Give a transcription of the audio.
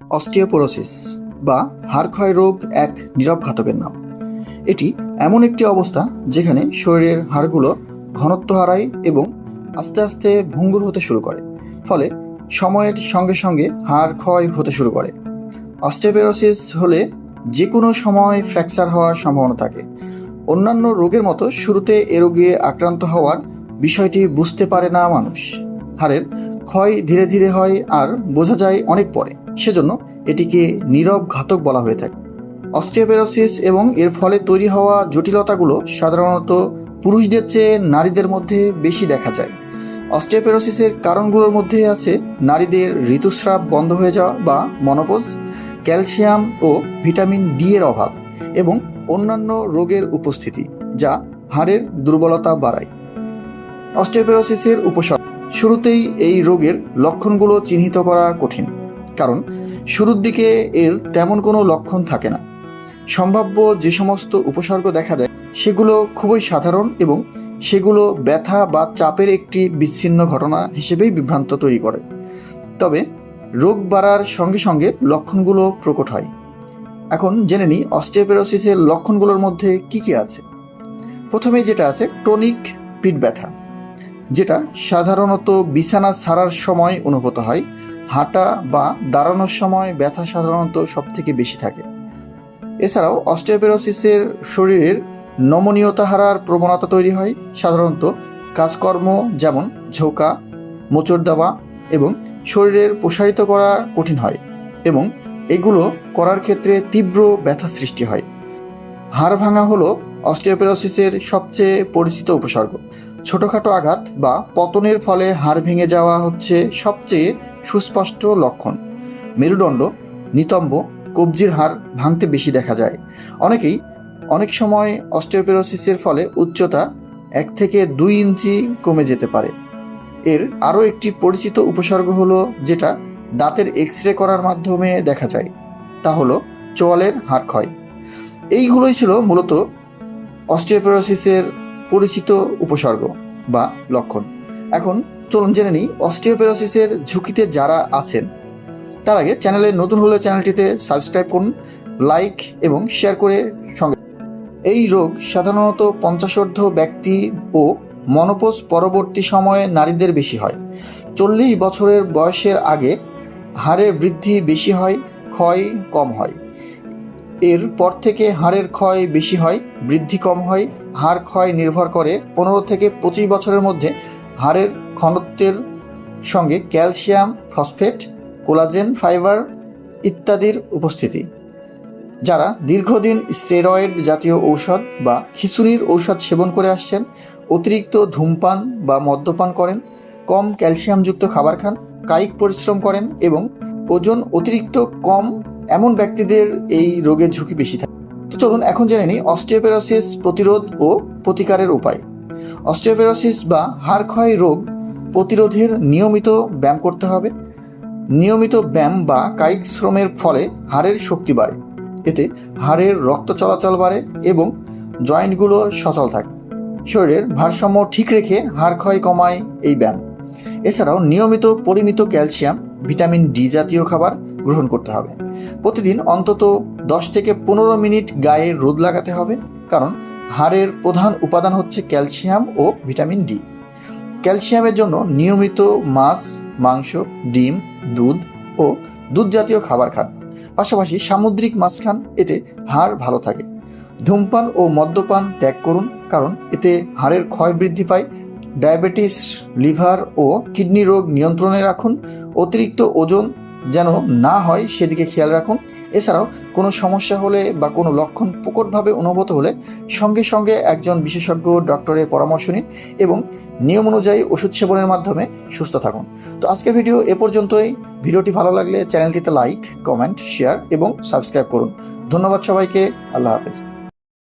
Osteoporosis বা হাড় ক্ষয় রোগ এক নীরব ঘাতকের নাম। এটি এমন একটি অবস্থা যেখানে শরীরের হাড়গুলো ঘনত্ব হারায় এবং আস্তে আস্তে ভঙ্গুর হতে শুরু করে, ফলে সময়ের সঙ্গে সঙ্গে হাড় ক্ষয় হতে শুরু করে। অস্টিওপোরোসিস হলে যে কোনো সময় ফ্র্যাকচার হওয়ার সম্ভাবনা থাকে। অন্যান্য রোগের মতো শুরুতে এ রোগে আক্রান্ত হওয়ার বিষয়টি বুঝতে পারে না মানুষ। হাড়ের ক্ষয় ধীরে ধীরে হয় আর বোঝা যায় অনেক পরে। সেজন্য এটিকে নীরব ঘাতক বলা হয়ে থাকে। অস্টিওপেরোসিস এবং এর ফলে তৈরি হওয়া জটিলতাগুলো সাধারণত পুরুষদের চেয়ে নারীদের মধ্যে বেশি দেখা যায়। অস্টিওপেরোসিসের কারণগুলোর মধ্যে আছে নারীদের ঋতুস্রাব বন্ধ হয়ে যাওয়া বা মনোপোজ, ক্যালসিয়াম ও ভিটামিন ডি এর অভাব এবং অন্যান্য রোগের উপস্থিতি, যা হাড়ের দুর্বলতা বাড়ায়। অস্টিওপেরোসিসের উপসর্গ শুরুতেই এই রোগের লক্ষণগুলো চিহ্নিত করা কঠিন, কারণ শুরুর দিকে এর তেমন কোনো লক্ষণ থাকে না। সম্ভাব্য যে সমস্ত উপসর্গ দেখা যায় সেগুলো খুবই সাধারণ এবং সেগুলো ব্যথা বা চাপের একটি বিচ্ছিন্ন ঘটনা হিসেবেই বিভ্রান্ত তৈরি করে। তবে রোগ বাড়ার সঙ্গে সঙ্গে লক্ষণগুলো প্রকট হয়। এখন জেনে নিই অস্টিওপেরোসিসের লক্ষণগুলোর মধ্যে কি কি আছে। প্রথমে যেটা আছে, ক্রনিক পিঠ ব্যথা। যেটা সাধারণত বিছানা ছাড়ার সময় অনুভূত হয়, হাঁটা বা দাঁড়ানোর সময় ব্যথা সাধারণত সব থেকে বেশি থাকে। এছাড়াও অস্টিওপেরোসিসের শরীরের নমনীয়তা হারার প্রবণতা তৈরি হয়, সাধারণত কাজকর্ম যেমন ঝোঁকা, মোচড় দেওয়া এবং শরীরের প্রসারিত করা কঠিন হয় এবং এগুলো করার ক্ষেত্রে তীব্র ব্যথা সৃষ্টি হয়। হাড় ভাঙা হলো অস্টিওপেরোসিসের সবচেয়ে পরিচিত উপসর্গ। ছোটোখাটো আঘাত বা পতনের ফলে হাড় ভেঙে যাওয়া হচ্ছে সবচেয়ে সুস্পষ্ট লক্ষণ। মেরুদণ্ড, নিতম্ব, কবজির হাড় ভাঙতে বেশি দেখা যায়। অনেকেই অনেক সময় অস্টিওপেরোসিসের ফলে উচ্চতা এক থেকে দুই ইঞ্চি কমে যেতে পারে। এর আরও একটি পরিচিত উপসর্গ হলো যেটা দাঁতের এক্স রে করার মাধ্যমে দেখা যায়, তা হলো চোয়ালের হাড় ক্ষয় এইগুলোই ছিল মূলত অস্টিওপেরোসিসের পরিচিত উপসর্গ। বা লক্ষণ। এখন চলুন জেনে নিই অস্টিওপেরোসিসের ঝুঁকিতে যারা আছেন। তার আগে চ্যানেলে নতুন হলে চ্যানেলটিতে সাবস্ক্রাইব করুন, লাইক এবং শেয়ার করে সঙ্গে এই রোগ সাধারণত পঞ্চাশোর্ধ ব্যক্তি ও মনোপোজ পরবর্তী সময়ে নারীদের বেশি হয়। চল্লিশ বছরের বয়সের আগে হাড়ের বৃদ্ধি বেশি হয়, ক্ষয় কম হয়। এর পর থেকে হাড়ের ক্ষয় বেশি হয়, বৃদ্ধি কম হয়, হাড় ক্ষয় নির্ভর করে পনেরো থেকে পঁচিশ বছরের মধ্যে হাড়ের ঘনত্বের সঙ্গে ক্যালসিয়াম, ফসফেট, কোলাজেন, ফাইবার ইত্যাদির উপস্থিতি। যারা দীর্ঘদিন স্টেরয়েড জাতীয় ঔষধ বা খিচুড়ির ঔষধ সেবন করে আসছেন, অতিরিক্ত ধূমপান বা মদ্যপান করেন, কম ক্যালসিয়ামযুক্ত খাবার খান, কায়িক পরিশ্রম করেন এবং ওজন অতিরিক্ত কম এমন ব্যক্তিদের এই রোগের ঝুঁকি বেশি থাকে। তো চলুন এখন জেনে নিই অস্টিওপেরোসিস প্রতিরোধ ও প্রতিকারের উপায়। অস্টিওপেরোসিস বা হাড় ক্ষয় রোগ প্রতিরোধের নিয়মিত ব্যায়াম করতে হবে। নিয়মিত ব্যায়াম বা কায়িক শ্রমের ফলে হাড়ের শক্তি বাড়ে। এতে হাড়ের রক্ত চলাচল বাড়ে এবং জয়েন্টগুলো সচল থাকে। শরীরের ভারসাম্য ঠিক রেখে হাড় ক্ষয় কমায় এই ব্যায়াম। এছাড়াও নিয়মিত পরিমিত ক্যালসিয়াম, ভিটামিন ডি জাতীয় খাবার গ্রহণ করতে হবে। প্রতিদিন অন্তত দশ থেকে পনেরো মিনিট গায়ে রোদ লাগাতে হবে, কারণ হাড়ের প্রধান উপাদান হচ্ছে ক্যালসিয়াম ও ভিটামিন ডি। ক্যালসিয়ামের জন্য নিয়মিত মাছ, মাংস, ডিম, দুধ ও দুধ জাতীয় খাবার খান। পাশাপাশি সামুদ্রিক মাছ খান, এতে হাড় ভালো থাকে। ধূমপান ও মদ্যপান ত্যাগ করুন, কারণ এতে হাড়ের ক্ষয় বৃদ্ধি পায়। ডায়াবেটিস, লিভার ও কিডনি রোগ নিয়ন্ত্রণে রাখুন। অতিরিক্ত ওজন যেন না হয় সেদিকে খেয়াল রাখুন। এছাড়াও কোনো সমস্যা হলে বা কোনো লক্ষণ প্রকটভাবে অনুভূত হলে সঙ্গে সঙ্গে একজন বিশেষজ্ঞ ডক্টরের পরামর্শ নিন এবং নিয়ম অনুযায়ী ওষুধ সেবনের মাধ্যমে সুস্থ থাকুন। তো আজকের ভিডিও এ পর্যন্তই। ভিডিওটি ভালো লাগলে চ্যানেলটিতে লাইক, কমেন্ট, শেয়ার এবং সাবস্ক্রাইব করুন। ধন্যবাদ সবাইকে। আল্লাহ হাফেজ।